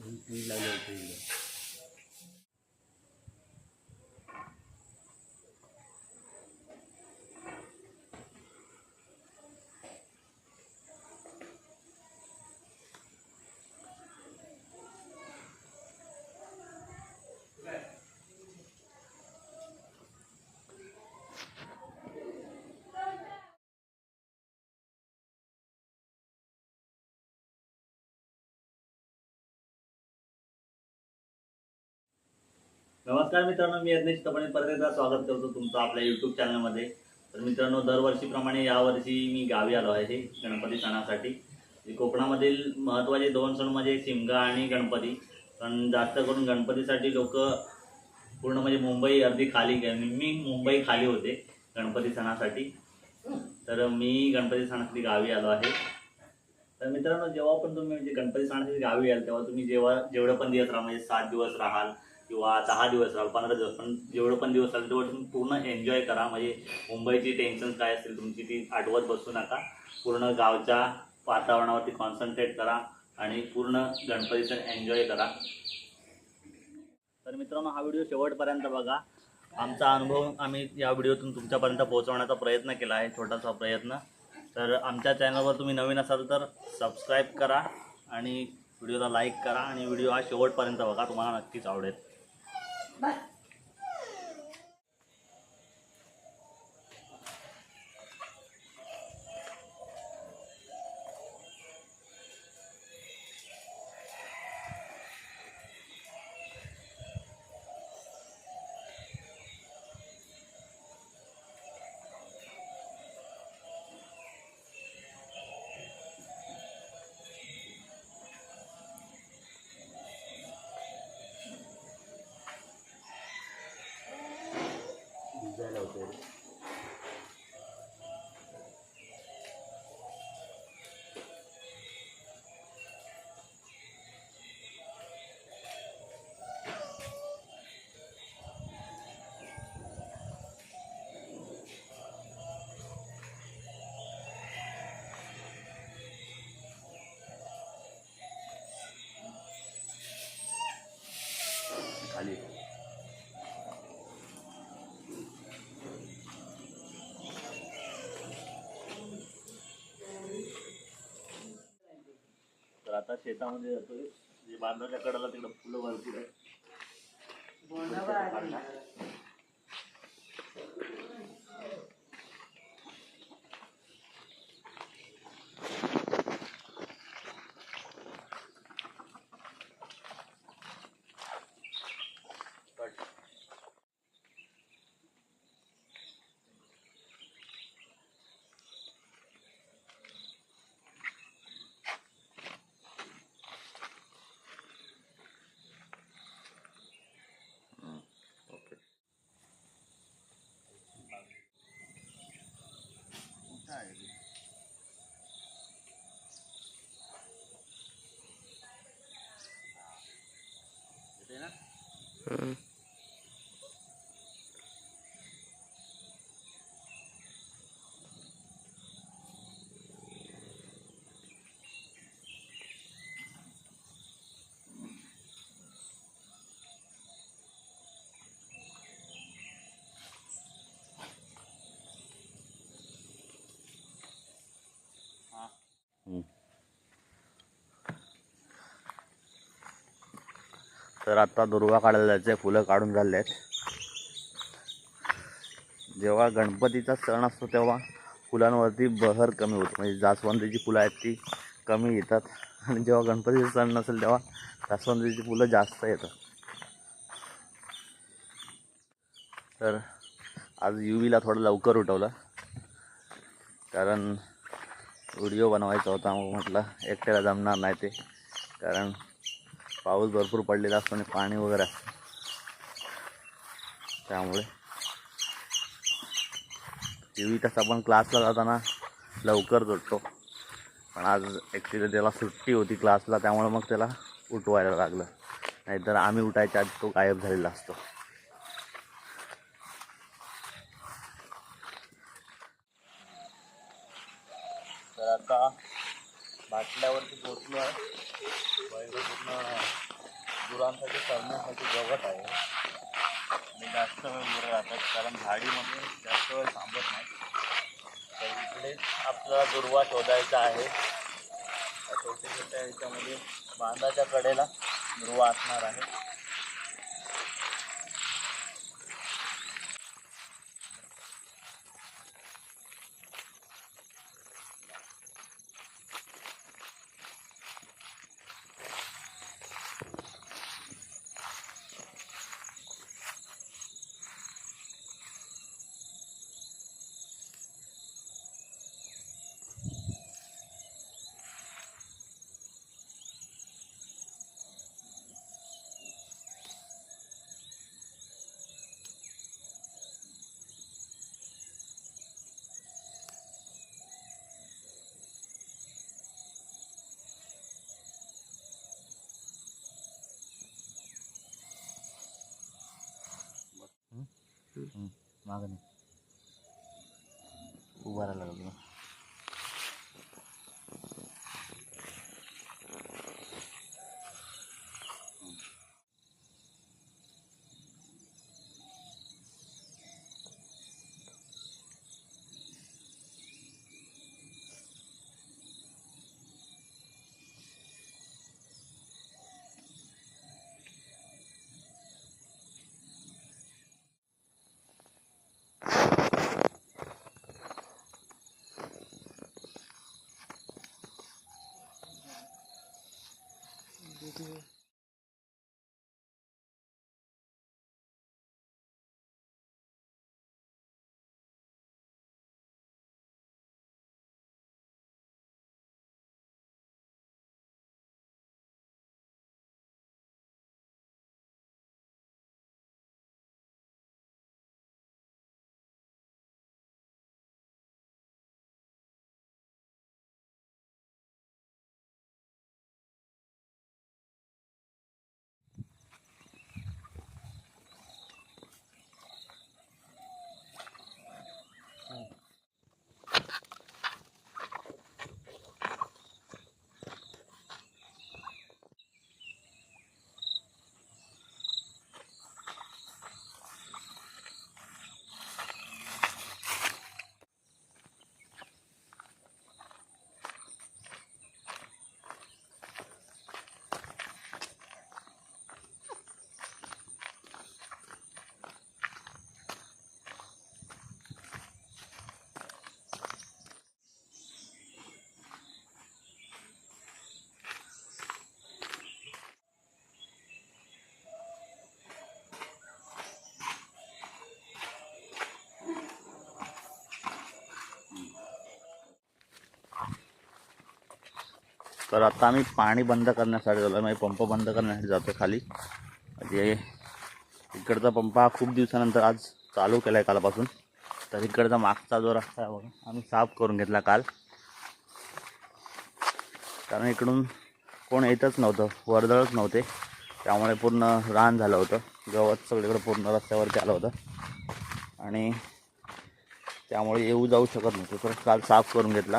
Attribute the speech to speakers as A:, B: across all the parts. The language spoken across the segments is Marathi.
A: Hindi lang ng pila. नमस्कार मित्रांनो मी यज्ञेश तपणे परत एकदा स्वागत करतो तुमचं आपल्या युट्यूब चॅनलमध्ये तर मित्रांनो दरवर्षीप्रमाणे यावर्षी मी गावी आलो आहे गणपती सणासाठी. कोकणामधील महत्त्वाचे दोन सण म्हणजे शिमगा आणि गणपती. पण जास्त करून गणपतीसाठी लोक पूर्ण म्हणजे मुंबई अर्धी खाली मी मुंबई खाली होते गणपती सणासाठी. तर मी गणपती सणासाठी गावी आलो आहे. तर मित्रांनो जेव्हा पण तुम्ही म्हणजे गणपती सणासाठी गावी याल तेव्हा तुम्ही जेव्हा जेवढं पण दिवस राहा म्हणजे सात दिवस राहाल किंवा दहा दिवस राहाल पंधरा दिवस पण जेवढं पण दिवस राहाल तेवढं तुम्ही पूर्ण एन्जॉय करा. म्हणजे मुंबईची टेन्शन काय असतील तुमची ती आठवत बसू नका. पूर्ण गावच्या वातावरणावरती कॉन्सन्ट्रेट करा आणि पूर्ण गणपतीचं एन्जॉय करा. तर मित्रांनो हा व्हिडिओ शेवटपर्यंत बघा. आमचा अनुभव आम्ही या व्हिडिओतून तुमच्यापर्यंत पोहोचवण्याचा प्रयत्न केला आहे छोटासा प्रयत्न. तर आमच्या चॅनलवर तुम्ही नवीन असाल तर सबस्क्राईब करा आणि व्हिडिओला लाईक करा आणि व्हिडिओ हा शेवटपर्यंत बघा. तुम्हाला नक्कीच आवडेल. Bye. खाली आता शेतामध्ये जातोय. जे बांधाच्या कडाला तिकडं फुलं भरपूर आहे. तर आता दुर्वा काढायला जायचं फुलं काढून झाले आहेत जेव्हा गणपतीचा सण असतो तेव्हा फुलांवरती बहर कमी होतो. म्हणजे जास्वंदीची फुलं आहेत ती कमी येतात. आणि जेव्हा गणपतीचा सण नसेल तेव्हा जास्वंदीची फुलं जास्त येतात. तर आज युवीला थोडं लवकर उठवलं. कारण व्हिडिओ बनवायचा होता मग म्हटलं एकट्याला जमणार नाही ते. कारण पाऊस भरपूर पडलेला असतो आणि पाणी वगैरे असतं. त्यामुळे टी तसं आपण क्लासला जाताना लवकर जोडतो पण आज ॲक्च्युली त्याला सुट्टी होती क्लासला त्यामुळे मग त्याला उठवायला लागलं. नाहीतर आम्ही उठायच्या आधी तो गायब झालेला असतो. तर आता
B: बाटल्यावरती पोचलो आहे. पहिले पूर्ण गुरांसाठी चरण्यासाठी गवत आहे. आणि जास्त वेळ गुरं राहतात कारण झाडीमध्ये जास्त वेळ थांबत नाही. तर इकडे आपला दुर्वा शोधायचा आहे. छोट्या छोट्या याच्यामध्ये बांधाच्या कडेला दुर्वा असणार आहे. मागं नाही उभा राहायला लागलो
A: तर आता आम्ही पाणी बंद करण्यासाठी झालो म्हणजे पंप बंद करण्यासाठी जातो खाली. म्हणजे इकडचा पंप हा खूप दिवसानंतर आज चालू केला आहे कालपासून. तर इकडचा मागचा जो रस्ता आहे बघा आम्ही साफ करून घेतला काल. कारण इकडून कोण येतच नव्हतं वर्दळच नव्हते. त्यामुळे पूर्ण रान झालं होतं. गवत सगळीकडे पूर्ण रस्त्यावरती आलं होतं. आणि त्यामुळे येऊ जाऊ शकत नव्हतं. तर काल साफ करून घेतला.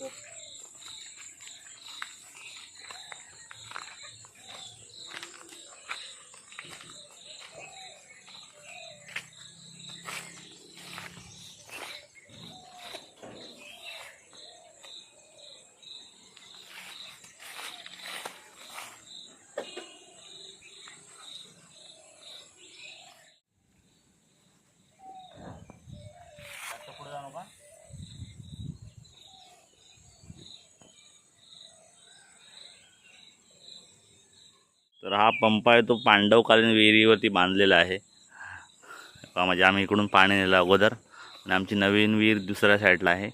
B: जास्त
A: तर हा पंप आहे तो पांडवकालीन विहिरीवरती बांधलेला आहे. म्हणजे आम्ही इकडून पाणी नेलं अगोदर. आणि आमची नवीन विहीर दुसऱ्या साईडला आहे.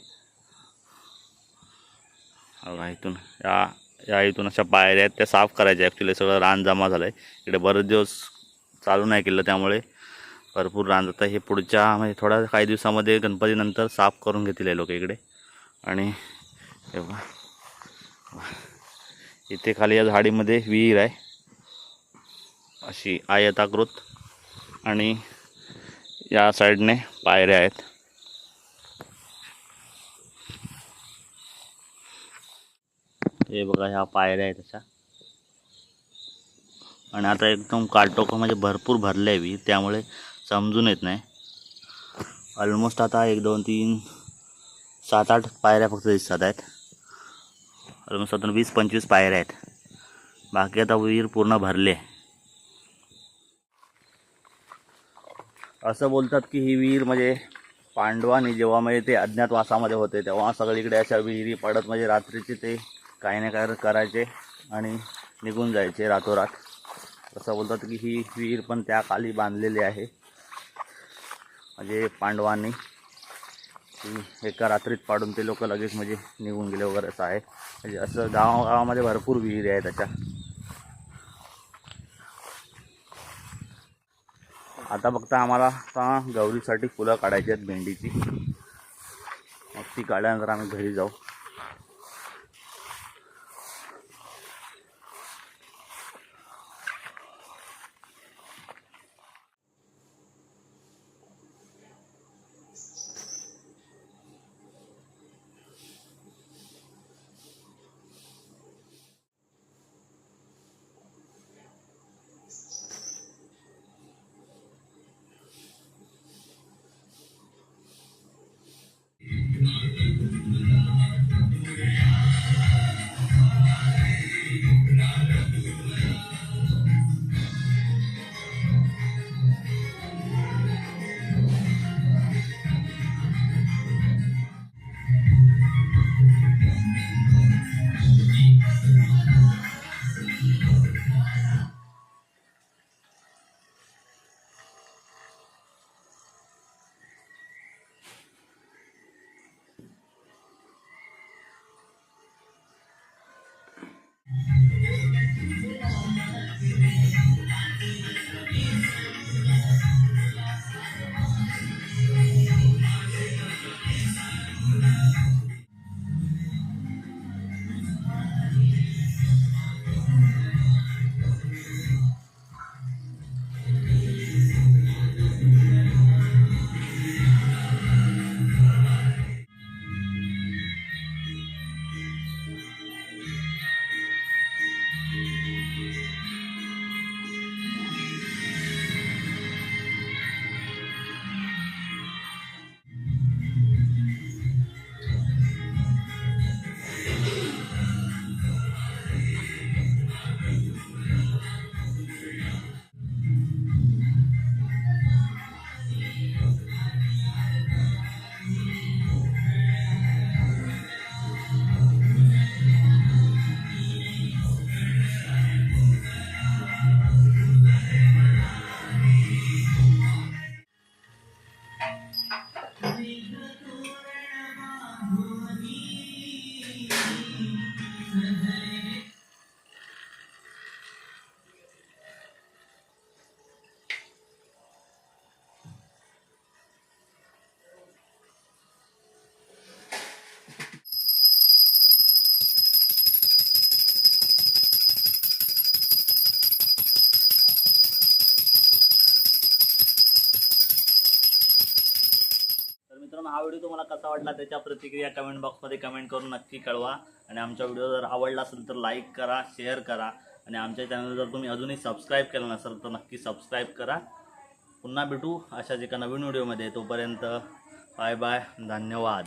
A: इथून या या इथून अशा पायऱ्या आहेत त्या साफ करायच्या. ॲक्च्युली सगळं रान जमा झालं आहे इकडे बरेच दिवस चालू नाही केलं त्यामुळे. भरपूर रान जातं. हे पुढच्या म्हणजे थोड्या काही दिवसामध्ये गणपतीनंतर साफ करून घेतील लोक इकडे. आणि हे इथे खाली या झाडीमध्ये विहीर आहे. अशी आयताकृत आणि या साईडने पायऱ्या आहेत. हे बघा ह्या पायऱ्या आहेत अशा. आणि आता एकदम काटोकं म्हणजे भरपूर भरले आहे विहीर त्यामुळे समजून येत नाही. ऑलमोस्ट आता एक दोन तीन सात आठ पायऱ्या फक्त दिसतात आहेत. ऑलमोस्ट आता वीस पंचवीस पायऱ्या आहेत. बाकी आता विहीर पूर्ण भरले असं बोलतात की ही विहीर म्हणजे पांडवांनी जेव्हा म्हणजे ते अज्ञातवासामध्ये होते तेव्हा सगळीकडे अशा विहिरी पडत म्हणजे रात्रीचे ते काही ना काही करायचे आणि निघून जायचे रातोरात. असं बोलतात की ही विहीर पण त्या खाली बांधलेली आहे. म्हणजे पांडवांनी ती एका रात्रीत पाडून ते लोक लगेच म्हणजे निघून गेले वगैरे असं आहे. म्हणजे असं गावागावामध्ये भरपूर विहिरी आहेत त्याच्या. आता फक्त आम्हाला आता गौरीसाठी फुलं काढायची आहेत भेंडीची. मग ती काढल्यानंतर आम्ही घरी जाऊ. कसा वाटला त्याच्या प्रतिक्रिया कमेंट बॉक्समध्ये कमेंट करून नक्की कळवा. आणि आमचा व्हिडिओ जर आवडला असेल तर लाईक करा शेअर करा. आणि आमच्या चॅनल जर तुम्ही अजूनही सबस्क्राईब केलं नसेल तर नक्की सबस्क्राईब करा. पुन्हा भेटू अशाच एका नवीन व्हिडिओमध्ये तोपर्यंत बाय बाय धन्यवाद.